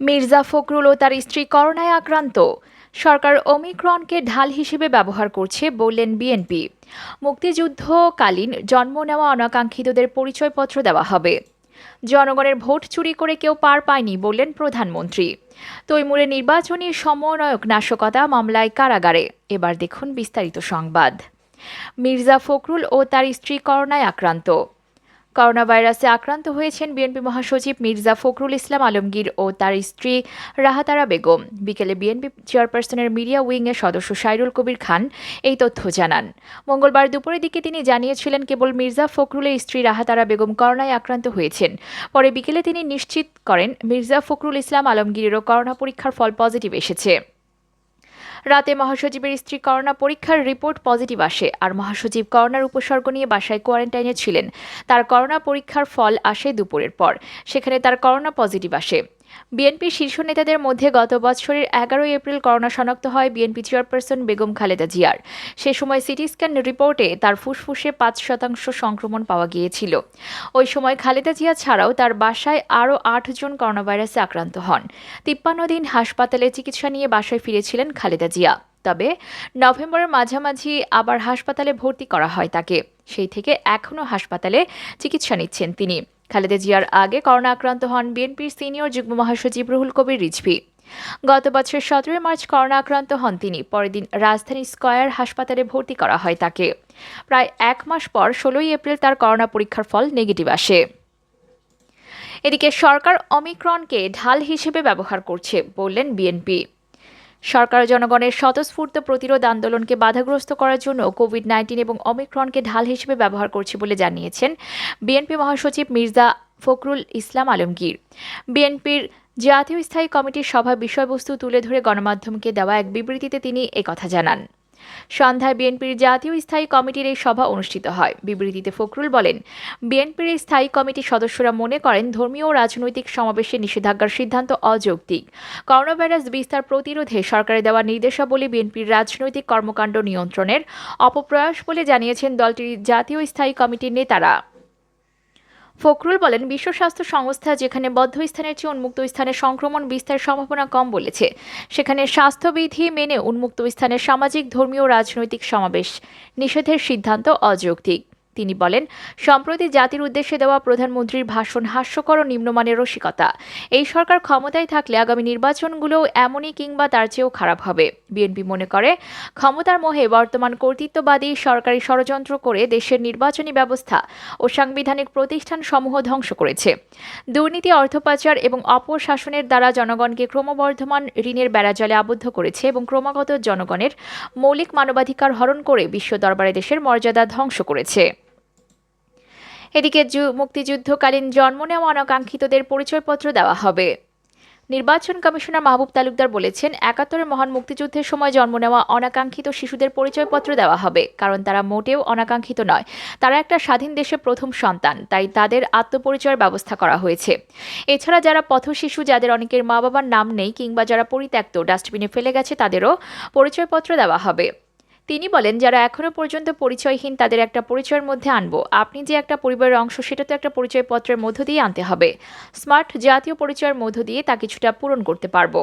মির্জা ফখরুল ও তার স্ত্রী করোনায় আক্রান্ত। সরকার ওমিক্রনকে ঢাল হিসেবে ব্যবহার করছে বললেন বিএনপি। মুক্তিযুদ্ধকালীন জন্ম নেওয়া অনাকাঙ্ক্ষিতদের পরিচয়পত্র দেওয়া হবে। জনগণের ভোট চুরি করে কেউ পার পায়নি বললেন প্রধানমন্ত্রী। তৈমুরে নির্বাচনী সমন্বয়ক নাশকতা মামলায় কারাগারে। এবার দেখুন বিস্তারিত সংবাদ। মির্জা ফখরুল ও তার স্ত্রী করোনায় আক্রান্ত। করোনা ভাইরাসে আক্রান্ত হয়েছেন বিএনপি মহাসচিব মির্জা ফখরুল ইসলাম আলমগীর ও তার স্ত্রী রাহাতারা বেগম। বিকেলে বিএনপি চেয়ারপারসনের মিডিয়া উইংয়ের সদস্য সাইরুল কবির খান এই তথ্য জানান। মঙ্গলবার দুপুরের দিকে তিনি জানিয়েছিলেন, কেবল মির্জা ফখরুলের স্ত্রী রাহাতারা বেগম করোনায় আক্রান্ত হয়েছেন। পরে বিকেলে তিনি নিশ্চিত করেন, মির্জা ফখরুল ইসলাম আলমগীরেরও করোনা পরীক্ষার ফল পজিটিভ এসেছে। রাতে মহাসচিবের স্ত্রী করোনা পরীক্ষার রিপোর্ট পজিটিভ আসে আর মহাসচিব করোনার উপসর্গ নিয়ে বাসায় কোয়ারেন্টাইনে ছিলেন। তার করোনা পরীক্ষার ফল আসে দুপুরের পর। সেখানে তার করোনা পজিটিভ আসে। বিএনপি শীর্ষ নেতাদের মধ্যে গত বছরের এগারোই এপ্রিল করোনা শনাক্ত হয় বিএনপি চেয়ারপারসন বেগম খালেদা জিয়ার। সে সময় সিটি স্ক্যান রিপোর্টে তার ফুসফুসে পাঁচ শতাংশ সংক্রমণ পাওয়া গিয়েছিল। ওই সময় খালেদা জিয়া ছাড়াও তার বাসায় আরও আটজন করোনা ভাইরাসে আক্রান্ত হন। তিপ্পান্ন দিন হাসপাতালে চিকিৎসা নিয়ে বাসায় ফিরেছিলেন খালেদা জিয়া। তবে নভেম্বরের মাঝামাঝি আবার হাসপাতালে ভর্তি করা হয় তাকে। সেই থেকে এখনও হাসপাতালে চিকিৎসা নিচ্ছেন তিনি। খালেদা জিয়ার আগে করোনা আক্রান্ত হন বিএনপির সিনিয়র যুগ্ম মহাসচিব রুহুল কবির রিজভি। গত বছর সতেরোই মার্চ করোনা আক্রান্ত হন তিনি। পরের দিন রাজধানী স্কয়ার হাসপাতালে ভর্তি করা হয় তাকে। প্রায় এক মাস পর ষোলোই এপ্রিল তার করোনা পরীক্ষার ফল নেগেটিভ আসে। এদিকে সরকার অমিক্রনকে ঢাল হিসেবে ব্যবহার করছে বললেন বিএনপি। সরকার জনগণের স্বতঃস্ফূর্ত প্রতিরোধ আন্দোলনকে বাধাগ্রস্ত করার জন্য কোভিড নাইন্টিন এবং অমিক্রনকে ঢাল হিসেবে ব্যবহার করছে বলে জানিয়েছেন বিএনপি মহাসচিব মির্জা ফখরুল ইসলাম আলমগীর। বিএনপির জাতীয় স্থায়ী কমিটির সভা বিষয়বস্তু তুলে ধরে গণমাধ্যমকে দেওয়া এক বিবৃতিতে তিনি একথা জানান। সন্ধ্যায় বিএনপির জাতীয় স্থায়ী কমিটির এই সভা অনুষ্ঠিত হয়। বিবৃতিতে ফখরুল বলেন, বিএনপির স্থায়ী কমিটির সদস্যরা মনে করেন ধর্মীয় ও রাজনৈতিক সমাবেশে নিষেধাজ্ঞার সিদ্ধান্ত অযৌক্তিক। করোনা ভাইরাস বিস্তার প্রতিরোধে সরকারের দেওয়া নির্দেশাবলী বিএনপির রাজনৈতিক কর্মকাণ্ড নিয়ন্ত্রণের অপপ্রয়াস বলে জানিয়েছেন দলটির জাতীয় স্থায়ী কমিটির নেতারা। ফখরুল বলেন, বিশ্ব স্বাস্থ্য সংস্থা যেখানে বদ্ধ স্থানের চেয়ে উন্মুক্ত স্থানে সংক্রমণ বিস্তার সম্ভাবনা কম বলেছে, সেখানে স্বাস্থ্যবিধি মেনে উন্মুক্ত স্থানে সামাজিক, ধর্মীয় রাজনৈতিক সমাবেশ নিষেধের সিদ্ধান্ত অযৌক্তিক। তিনি বলেন, সম্প্রতি জাতির উদ্দেশ্যে দেওয়া প্রধানমন্ত্রীর ভাষণ হাস্যকর ও নিম্নমানের রসিকতা। এই সরকার ক্ষমতায় থাকলে আগামী নির্বাচনগুলোও এমনই কিংবা তার চেয়েও খারাপ হবে। বিএনপি মনে করে, ক্ষমতার মোহে বর্তমান কর্তৃত্ববাদী সরকারি ষড়যন্ত্র করে দেশের নির্বাচনী ব্যবস্থা ও সাংবিধানিক প্রতিষ্ঠান সমূহ ধ্বংস করেছে। দুর্নীতি, অর্থপাচার এবং অপশাসনের দ্বারা জনগণকে ক্রমবর্ধমান ঋণের বেড়াজালে আবদ্ধ করেছে এবং ক্রমাগত জনগণের মৌলিক মানবাধিকার হরণ করে বিশ্ব দরবারে দেশের মর্যাদা ধ্বংস করেছে। এদিকে মুক্তিযুদ্ধকালীন জন্ম নেওয়া অনাকাঙ্ক্ষিতদের পরিচয়পত্র দেওয়া হবে। নির্বাচন কমিশনার মাহবুব তালুকদার বলেছেন একাত্তরের মহান মুক্তিযুদ্ধের সময় জন্ম নেওয়া অনাকাঙ্ক্ষিত শিশুদের পরিচয়পত্র দেওয়া হবে, কারণ তারা মোটেও অনাকাঙ্ক্ষিত নয়। তারা একটা স্বাধীন দেশের প্রথম সন্তান, তাই তাদের আত্মপরিচয়ের ব্যবস্থা করা হয়েছে। এছাড়া যারা পথশিশু যাদের অনেকের মা বাবার নাম নেই কিংবা যারা পরিত্যক্ত, ডাস্টবিনে ফেলে গেছে, তাদেরও পরিচয়পত্র দেওয়া হবে। তিনি বলেন, যারা এখনও পর্যন্ত পরিচয়হীন, তাদের একটা পরিচয়ের মধ্যে আনব। আপনি যে একটা পরিবারের অংশ, সেটা তো একটা পরিচয়পত্রের মধ্য দিয়ে আনতে হবে। স্মার্ট জাতীয় পরিচয়ের মধ্য দিয়ে তা কিছুটা পূরণ করতে পারব।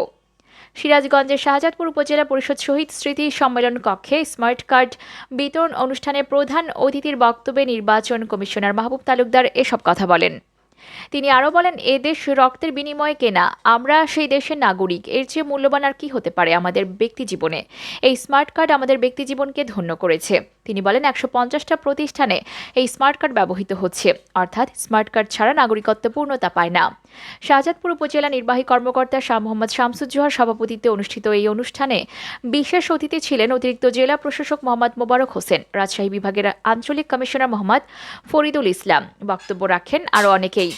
সিরাজগঞ্জের শাহজাদপুর উপজেলা পরিষদ শহীদ স্মৃতি সম্মেলন কক্ষে স্মার্ট কার্ড বিতরণ অনুষ্ঠানে প্রধান অতিথির বক্তব্যে নির্বাচন কমিশনার মাহবুব তালুকদার এসব কথা বলেন। তিনি আরও বলেন, এ দেশ রক্তের বিনিময়ে কেনা, আমরা সেই দেশের নাগরিক। এর চেয়ে মূল্যবান আর কি হতে পারে আমাদের ব্যক্তি জীবনে? এই স্মার্ট কার্ড আমাদের ব্যক্তি জীবনকে ধন্য করেছে। তিনি বলেন, একশো পঞ্চাশটা প্রতিষ্ঠানে এই স্মার্ট কার্ড ব্যবহৃত হচ্ছে। অর্থাৎ স্মার্ট কার্ড ছাড়া নাগরিকত্ব পূর্ণতা পায় না। শাহজাদপুর উপজেলা নির্বাহী কর্মকর্তা শাহ মোহাম্মদ শামসুজ্জোহার সভাপতিত্বে অনুষ্ঠিত এই অনুষ্ঠানে বিশেষ অতিথি ছিলেন অতিরিক্ত জেলা প্রশাসক মোহাম্মদ মোবারক হোসেন, রাজশাহী বিভাগের আঞ্চলিক কমিশনার মোহাম্মদ ফরিদুল ইসলাম। বক্তব্য রাখেন আরও অনেকেই।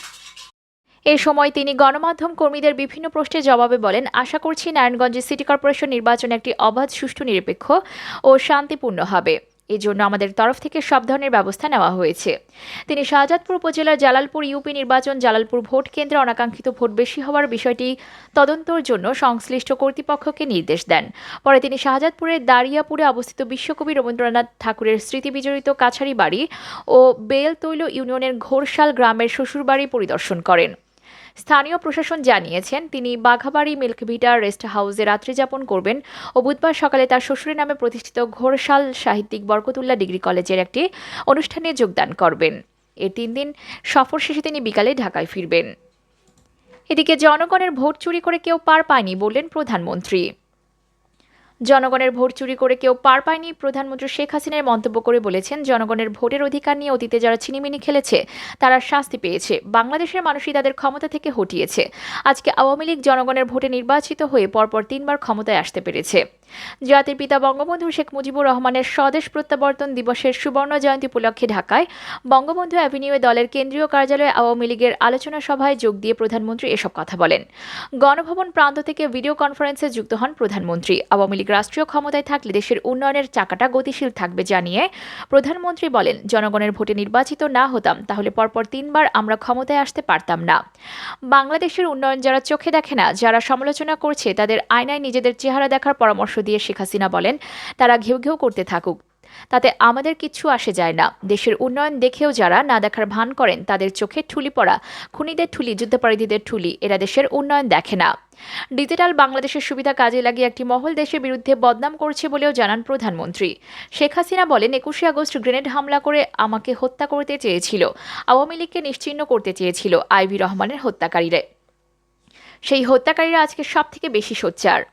এ সময় তিনি গণমাধ্যম কর্মীদের বিভিন্ন প্রশ্নের জবাবে বলেন, আশা করছি নারায়ণগঞ্জে সিটি কর্পোরেশন নির্বাচন একটি অবাধ, সুষ্ঠু, নিরপেক্ষ ও শান্তিপূর্ণ হবে। এজন্য আমাদের তরফ থেকে সব ধরনের ব্যবস্থা নেওয়া হয়েছে। তিনি শাহজাদপুর উপজেলার জালালপুর ইউপি নির্বাচন, জালালপুর ভোট কেন্দ্রে অনাকাঙ্ক্ষিত ভোট বেশি হওয়ার বিষয়টি তদন্তর জন্য সংশ্লিষ্ট কর্তৃপক্ষকে নির্দেশ দেন। পরে তিনি শাহজাদপুরের দারিয়াপুরে অবস্থিত বিশ্বকবি রবীন্দ্রনাথ ঠাকুরের স্মৃতি বিজড়িত কাছারি বাড়ি ও বেলতৈল ইউনিয়নের ঘোরশাল গ্রামের শ্বশুরবাড়ি পরিদর্শন করেন। স্থানীয় প্রশাসন জানিয়েছেন, তিনি বাঘাবাড়ি মিল্কভিটা রেস্ট হাউসে রাত্রিযাপন করবেন ও বুধবার সকালে তার শ্বশুরের নামে প্রতিষ্ঠিত ঘোরশাল সাহিত্যিক বরকতুল্লাহ ডিগ্রি কলেজের একটি অনুষ্ঠানে যোগদান করবেন। এর তিন দিন সফর শেষে তিনি বিকালে ঢাকায় ফিরবেন। এদিকে জনগণের ভোট চুরি করে কেউ পার পায়নি বললেন প্রধানমন্ত্রী। জনগণের ভোট চুরি করে কেউ পার পায়নি, প্রধানমন্ত্রী শেখ হাসিনার মন্তব্য করে বলেছেন, জনগণের ভোটের অধিকার নিয়ে অতীতে যারা ছিনিমিনি খেলেছে, তারা শাস্তি পেয়েছে। বাংলাদেশের মানুষই তাদের ক্ষমতা থেকে হটিয়েছে। আজকে আওয়ামী লীগ জনগণের ভোটে নির্বাচিত হয়ে পরপর তিনবার ক্ষমতায় আসতে পেরেছে। জাতির পিতা বঙ্গবন্ধু শেখ মুজিবুর রহমানের স্বদেশ প্রত্যাবর্তন দিবসের সুবর্ণ জয়ন্তী উপলক্ষে ঢাকায় বঙ্গবন্ধু অ্যাভিনিউয়ে দলের কেন্দ্রীয় কার্যালয়ে আওয়ামী লীগের আলোচনা সভায় যোগ দিয়ে প্রধানমন্ত্রী এসব কথা বলেন। গণভবন প্রান্ত থেকে ভিডিও কনফারেন্সে যুক্ত হন প্রধানমন্ত্রী। আওয়ামী লীগ রাষ্ট্রীয় ক্ষমতায় থাকলে দেশের উন্নয়নের চাকাটা গতিশীল থাকবে জানিয়ে প্রধানমন্ত্রী বলেন, জনগণের ভোটে নির্বাচিত না হতাম, তাহলে পরপর তিনবার আমরা ক্ষমতায় আসতে পারতাম না। বাংলাদেশের উন্নয়ন যারা চোখে দেখে না, যারা সমালোচনা করছে, তাদের আয়নায় নিজেদের চেহারা দেখার পরামর্শ দিয়ে শেখ হাসিনা বলেন, তারা ঘেউ ঘেউ করতে থাকুক। তাতে আমাদের কিচ্ছু আসে যায় না। দেশের উন্নয়ন দেখেও যারা না দেখার ভান করেন, তাদের চোখে ঠুলি পড়া, খুনিদের ঠুলি, যুদ্ধাপরাধীদের ঠুলি, এরা দেশের উন্নয়ন দেখে না। ডিজিটাল বাংলাদেশের সুবিধা কাজে লাগিয়ে একটি মহল দেশের বিরুদ্ধে বদনাম করছে বলেও জানান প্রধানমন্ত্রী। শেখ হাসিনা বলেন, একুশে আগস্ট গ্রেনেড হামলা করে আমাকে হত্যা করতে চেয়েছিল। আওয়ামী লীগকে নিশ্চিহ্ন করতে চেয়েছিল আইভি রহমানের হত্যাকারীরা। সেই হত্যাকারীরা আজকে সব থেকে বেশি সোচ্চার।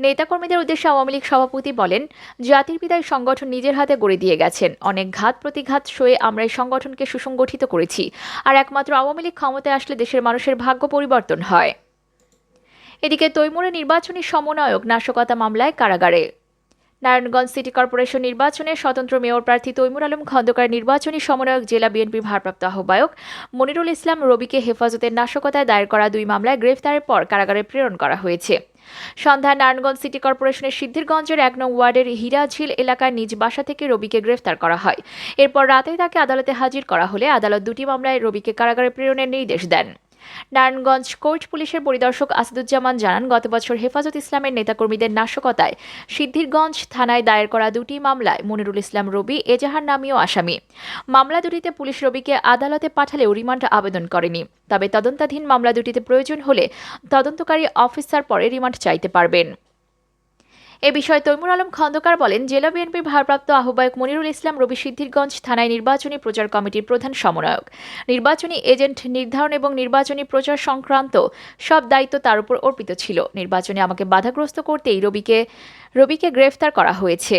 নেতাকর্মীদের উদ্দেশ্যে আওয়ামী লীগ সভাপতি বলেন, জাতির পিতায় সংগঠন নিজের হাতে গড়ে দিয়ে গেছেন। অনেক ঘাত প্রতিঘাত সয়ে আমরা এই সংগঠনকে সুসংগঠিত করেছি। আর একমাত্র আওয়ামী লীগ ক্ষমতায় আসলে দেশের মানুষের ভাগ্য পরিবর্তন হয়। এদিকে তৈমুরে নির্বাচনী সমন্বয়ক নাশকতা মামলায় কারাগারে। নারায়ণগঞ্জ সিটি কর্পোরেশন নির্বাচনে স্বতন্ত্র মেয়র প্রার্থী তৈমুর আলম খন্দকার নির্বাচনী সমন্বয়ক জেলা বিএনপির ভারপ্রাপ্ত আহ্বায়ক মনিরুল ইসলাম রবিকে হেফাজতের নাশকতায় দায়ের করা দুই মামলায় গ্রেফতারের পর কারাগারে প্রেরণ করা হয়েছে। সন্ধ্যায় নারায়ণগঞ্জ সিটি কর্পোরেশনের সিদ্ধিরগঞ্জের এক নং ওয়ার্ডের হীরাঝিল এলাকায় নিজ বাসা থেকে রবিকে গ্রেফতার করা হয়। এরপর রাতে তাকে আদালতে হাজির করা হলে আদালত দুটি মামলায় রবিকে কারাগারে প্রেরণের নির্দেশ দেন। নারায়ণগঞ্জ কোর্ট পুলিশের পরিদর্শক আসাদুজ্জামান জানান, গত বছর হেফাজত ইসলামের নেতাকর্মীদের নাশকতায় সিদ্ধিরগঞ্জ থানায় দায়ের করা দুটি মামলায় মনিরুল ইসলাম রবি, এজাহার নামীয় আসামি। মামলা দুটিতে পুলিশ রবিকে আদালতে পাঠালেও রিমান্ড আবেদন করেনি। তবে তদন্তাধীন মামলা দুটিতে প্রয়োজন হলে তদন্তকারী অফিসার পরে রিমান্ড চাইতে পারবেন। এ বিষয়ে তৈমুর আলম খন্দকার বলেন, জেলা বিএনপির ভারপ্রাপ্ত আহ্বায়ক মনিরুল ইসলাম রবি সিদ্ধিরগঞ্জ থানায় নির্বাচনী প্রচার কমিটির প্রধান সমন্বয়ক। নির্বাচনী এজেন্ট নির্ধারণ এবং নির্বাচনী প্রচার সংক্রান্ত সব দায়িত্ব তার উপর অর্পিত ছিল। নির্বাচনে আমাকে বাধাগ্রস্ত করতেই রবিকে রবিকে গ্রেফতার করা হয়েছে।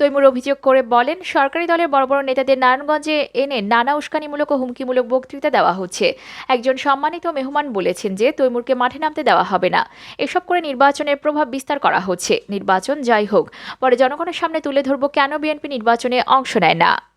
তৈমুর অভিযোগ করে বলেন, সরকারি দলের বড় বড় নেতাদের নারায়ণগঞ্জে এনে নানা উস্কানিমূলক ও হুমকিমূলক বক্তৃতা দেওয়া হচ্ছে। একজন সম্মানিত মেহমান বলেছেন যে, তৈমুরকে মাঠে নামতে দেওয়া হবে না। এসব করে নির্বাচনের প্রভাব বিস্তার করা হচ্ছে। নির্বাচন যাই হোক, পরে জনগণের সামনে তুলে ধরব কেন বিএনপি নির্বাচনে অংশ নেয় না।